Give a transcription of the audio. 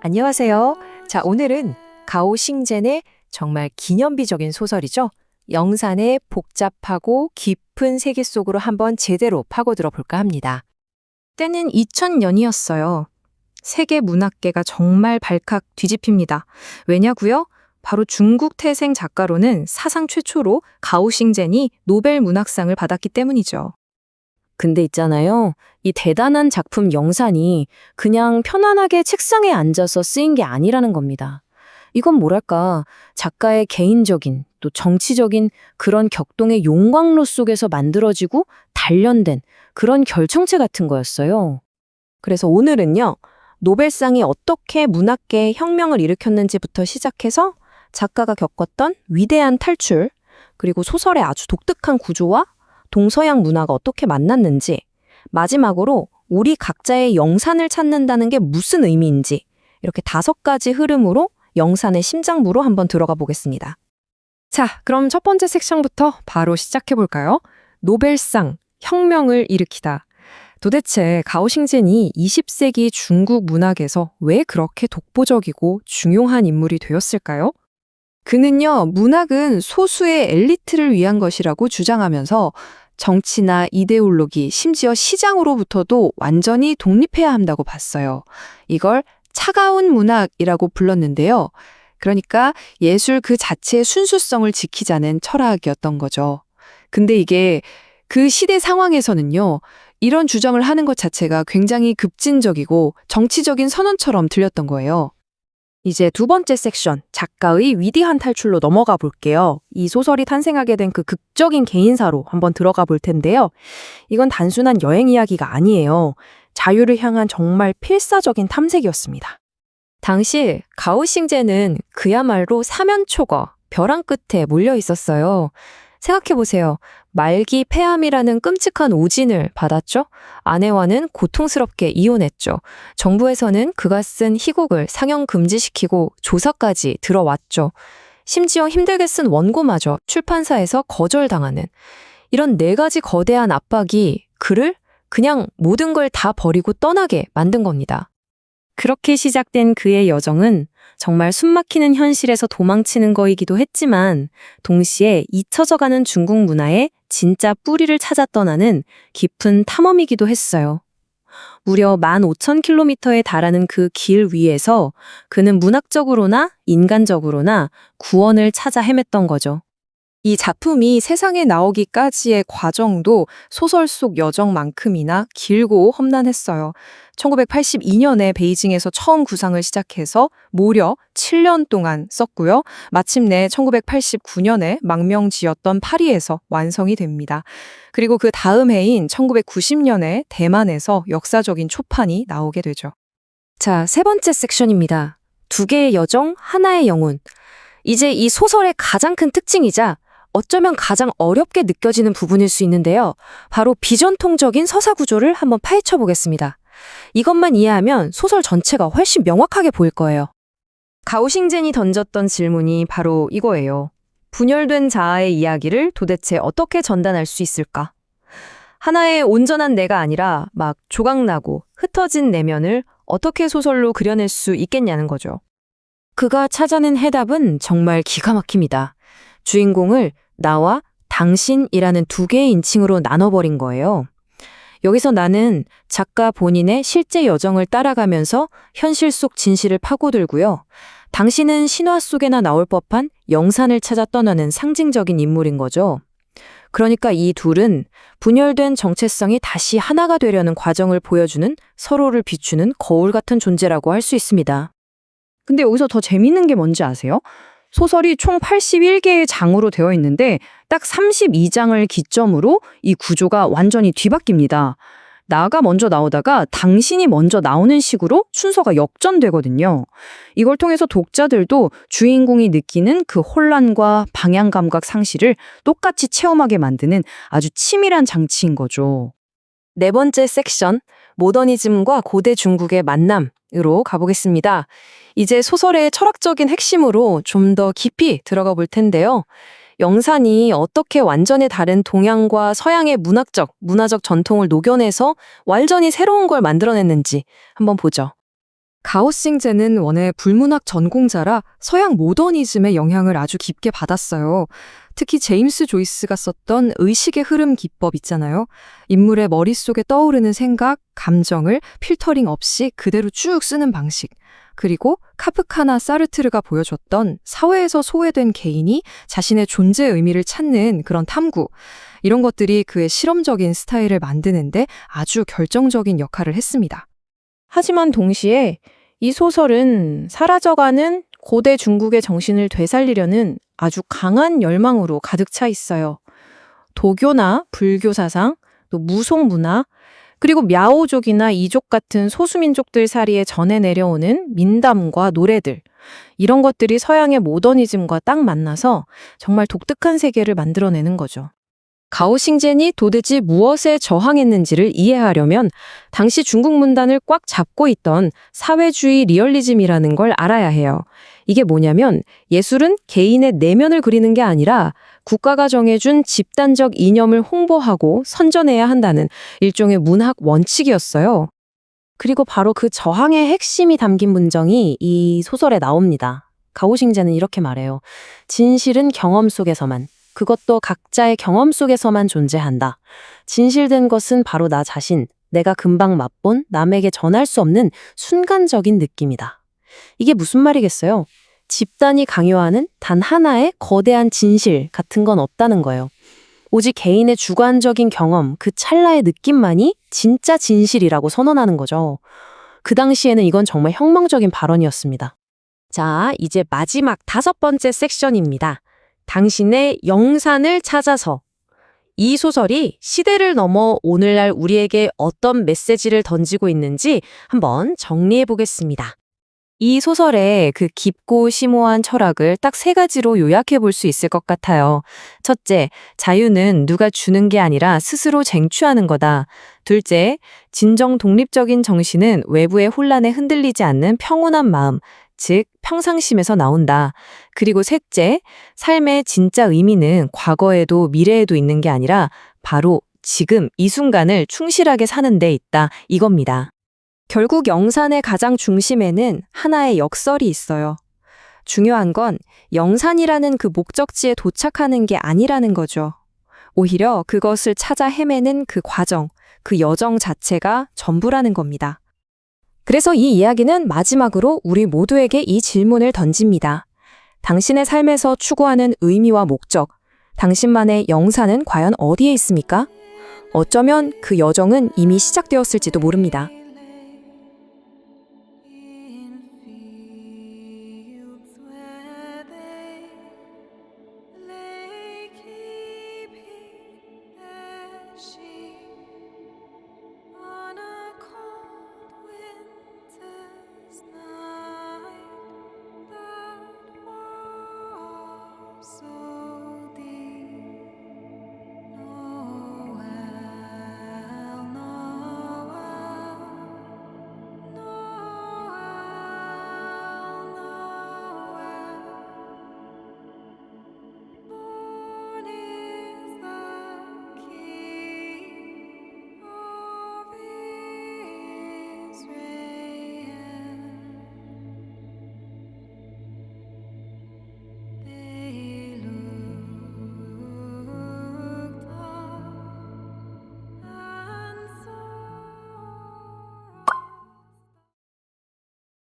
안녕하세요. 자, 오늘은 가오싱젠의 정말 기념비적인 소설이죠. 영산의 복잡하고 깊은 세계 속으로 한번 제대로 파고들어 볼까 합니다. 때는 2000년이었어요. 세계 문학계가 정말 발칵 뒤집힙니다. 왜냐고요? 바로 중국 태생 작가로는 사상 최초로 가오싱젠이 노벨 문학상을 받았기 때문이죠. 근데 있잖아요. 이 대단한 작품 영산이 그냥 편안하게 책상에 앉아서 쓰인 게 아니라는 겁니다. 이건 뭐랄까, 작가의 개인적인 또 정치적인 그런 격동의 용광로 속에서 만들어지고 단련된 그런 결정체 같은 거였어요. 그래서 오늘은요. 노벨상이 어떻게 문학계에 혁명을 일으켰는지부터 시작해서 작가가 겪었던 위대한 탈출, 그리고 소설의 아주 독특한 구조와 동서양 문화가 어떻게 만났는지, 마지막으로 우리 각자의 영산을 찾는다는 게 무슨 의미인지, 이렇게 다섯 가지 흐름으로 영산의 심장부로 한번 들어가 보겠습니다. 자, 그럼 첫 번째 섹션부터 바로 시작해 볼까요? 노벨상, 혁명을 일으키다. 도대체 가오싱젠이 20세기 중국 문학에서 왜 그렇게 독보적이고 중요한 인물이 되었을까요? 그는요, 문학은 소수의 엘리트를 위한 것이라고 주장하면서 정치나 이데올로기, 심지어 시장으로부터도 완전히 독립해야 한다고 봤어요. 이걸 차가운 문학이라고 불렀는데요. 그러니까 예술 그 자체의 순수성을 지키자는 철학이었던 거죠. 근데 이게 그 시대 상황에서는요, 이런 주장을 하는 것 자체가 굉장히 급진적이고 정치적인 선언처럼 들렸던 거예요. 이제 두 번째 섹션, 작가의 위대한 탈출로 넘어가 볼게요. 이 소설이 탄생하게 된 그 극적인 개인사로 한번 들어가 볼 텐데요. 이건 단순한 여행 이야기가 아니에요. 자유를 향한 정말 필사적인 탐색이었습니다. 당시 가오싱제는 그야말로 사면초거, 벼랑 끝에 몰려 있었어요. 생각해보세요. 말기 폐암이라는 끔찍한 오진을 받았죠? 아내와는 고통스럽게 이혼했죠. 정부에서는 그가 쓴 희곡을 상영 금지시키고 조사까지 들어왔죠. 심지어 힘들게 쓴 원고마저 출판사에서 거절당하는 이런 네 가지 거대한 압박이 그를 그냥 모든 걸 다 버리고 떠나게 만든 겁니다. 그렇게 시작된 그의 여정은 정말 숨막히는 현실에서 도망치는 거이기도 했지만 동시에 잊혀져가는 중국 문화의 진짜 뿌리를 찾아 떠나는 깊은 탐험이기도 했어요. 무려 15,000km에 달하는 그 길 위에서 그는 문학적으로나 인간적으로나 구원을 찾아 헤맸던 거죠. 이 작품이 세상에 나오기까지의 과정도 소설 속 여정만큼이나 길고 험난했어요. 1982년에 베이징에서 처음 구상을 시작해서 무려 7년 동안 썼고요. 마침내 1989년에 망명 지었던 파리에서 완성이 됩니다. 그리고 그 다음 해인 1990년에 대만에서 역사적인 초판이 나오게 되죠. 자, 세 번째 섹션입니다. 두 개의 여정, 하나의 영혼. 이제 이 소설의 가장 큰 특징이자 어쩌면 가장 어렵게 느껴지는 부분일 수 있는데요. 바로 비전통적인 서사 구조를 한번 파헤쳐 보겠습니다. 이것만 이해하면 소설 전체가 훨씬 명확하게 보일 거예요. 가오싱젠이 던졌던 질문이 바로 이거예요. 분열된 자아의 이야기를 도대체 어떻게 전달할 수 있을까? 하나의 온전한 내가 아니라 막 조각나고 흩어진 내면을 어떻게 소설로 그려낼 수 있겠냐는 거죠. 그가 찾아낸 해답은 정말 기가 막힙니다. 주인공을 나와 당신이라는 두 개의 인칭으로 나눠버린 거예요. 여기서 나는 작가 본인의 실제 여정을 따라가면서 현실 속 진실을 파고들고요. 당신은 신화 속에나 나올 법한 영산을 찾아 떠나는 상징적인 인물인 거죠. 그러니까 이 둘은 분열된 정체성이 다시 하나가 되려는 과정을 보여주는 서로를 비추는 거울 같은 존재라고 할 수 있습니다. 근데 여기서 더 재밌는 게 뭔지 아세요? 소설이 총 81개의 장으로 되어 있는데 딱 32장을 기점으로 이 구조가 완전히 뒤바뀝니다. 나가 먼저 나오다가 당신이 먼저 나오는 식으로 순서가 역전되거든요. 이걸 통해서 독자들도 주인공이 느끼는 그 혼란과 방향 감각 상실을 똑같이 체험하게 만드는 아주 치밀한 장치인 거죠. 네 번째 섹션, 모더니즘과 고대 중국의 만남으로 가보겠습니다. 이제 소설의 철학적인 핵심으로 좀 더 깊이 들어가 볼 텐데요. 영산이 어떻게 완전히 다른 동양과 서양의 문학적, 문화적 전통을 녹여내서 완전히 새로운 걸 만들어냈는지 한번 보죠. 가오싱제는 원래 불문학 전공자라 서양 모더니즘의 영향을 아주 깊게 받았어요. 특히 제임스 조이스가 썼던 의식의 흐름 기법 있잖아요. 인물의 머릿속에 떠오르는 생각, 감정을 필터링 없이 그대로 쭉 쓰는 방식. 그리고 카프카나 사르트르가 보여줬던 사회에서 소외된 개인이 자신의 존재의 의미를 찾는 그런 탐구. 이런 것들이 그의 실험적인 스타일을 만드는데 아주 결정적인 역할을 했습니다. 하지만 동시에 이 소설은 사라져가는 고대 중국의 정신을 되살리려는 아주 강한 열망으로 가득 차 있어요. 도교나 불교 사상, 또 무속 문화, 그리고 мя오족이나 이족 같은 소수민족들 사이에 전해 내려오는 민담과 노래들. 이런 것들이 서양의 모더니즘과 딱 만나서 정말 독특한 세계를 만들어내는 거죠. 가오싱젠이 도대체 무엇에 저항했는지를 이해하려면 당시 중국 문단을 꽉 잡고 있던 사회주의 리얼리즘이라는 걸 알아야 해요. 이게 뭐냐면 예술은 개인의 내면을 그리는 게 아니라 국가가 정해준 집단적 이념을 홍보하고 선전해야 한다는 일종의 문학 원칙이었어요. 그리고 바로 그 저항의 핵심이 담긴 문정이 이 소설에 나옵니다. 가오싱제는 이렇게 말해요. 진실은 경험 속에서만, 그것도 각자의 경험 속에서만 존재한다. 진실된 것은 바로 나 자신, 내가 금방 맛본 남에게 전할 수 없는 순간적인 느낌이다. 이게 무슨 말이겠어요? 집단이 강요하는 단 하나의 거대한 진실 같은 건 없다는 거예요. 오직 개인의 주관적인 경험, 그 찰나의 느낌만이 진짜 진실이라고 선언하는 거죠. 그 당시에는 이건 정말 혁명적인 발언이었습니다. 자, 이제 마지막 다섯 번째 섹션입니다. 당신의 영산을 찾아서. 이 소설이 시대를 넘어 오늘날 우리에게 어떤 메시지를 던지고 있는지 한번 정리해 보겠습니다. 이 소설의 그 깊고 심오한 철학을 딱 세 가지로 요약해 볼 수 있을 것 같아요. 첫째, 자유는 누가 주는 게 아니라 스스로 쟁취하는 거다. 둘째, 진정 독립적인 정신은 외부의 혼란에 흔들리지 않는 평온한 마음, 즉 평상심에서 나온다. 그리고 셋째, 삶의 진짜 의미는 과거에도 미래에도 있는 게 아니라 바로 지금 이 순간을 충실하게 사는 데 있다. 이겁니다. 결국 영산의 가장 중심에는 하나의 역설이 있어요. 중요한 건 영산이라는 그 목적지에 도착하는 게 아니라는 거죠. 오히려 그것을 찾아 헤매는 그 과정, 그 여정 자체가 전부라는 겁니다. 그래서 이 이야기는 마지막으로 우리 모두에게 이 질문을 던집니다. 당신의 삶에서 추구하는 의미와 목적, 당신만의 영산은 과연 어디에 있습니까? 어쩌면 그 여정은 이미 시작되었을지도 모릅니다.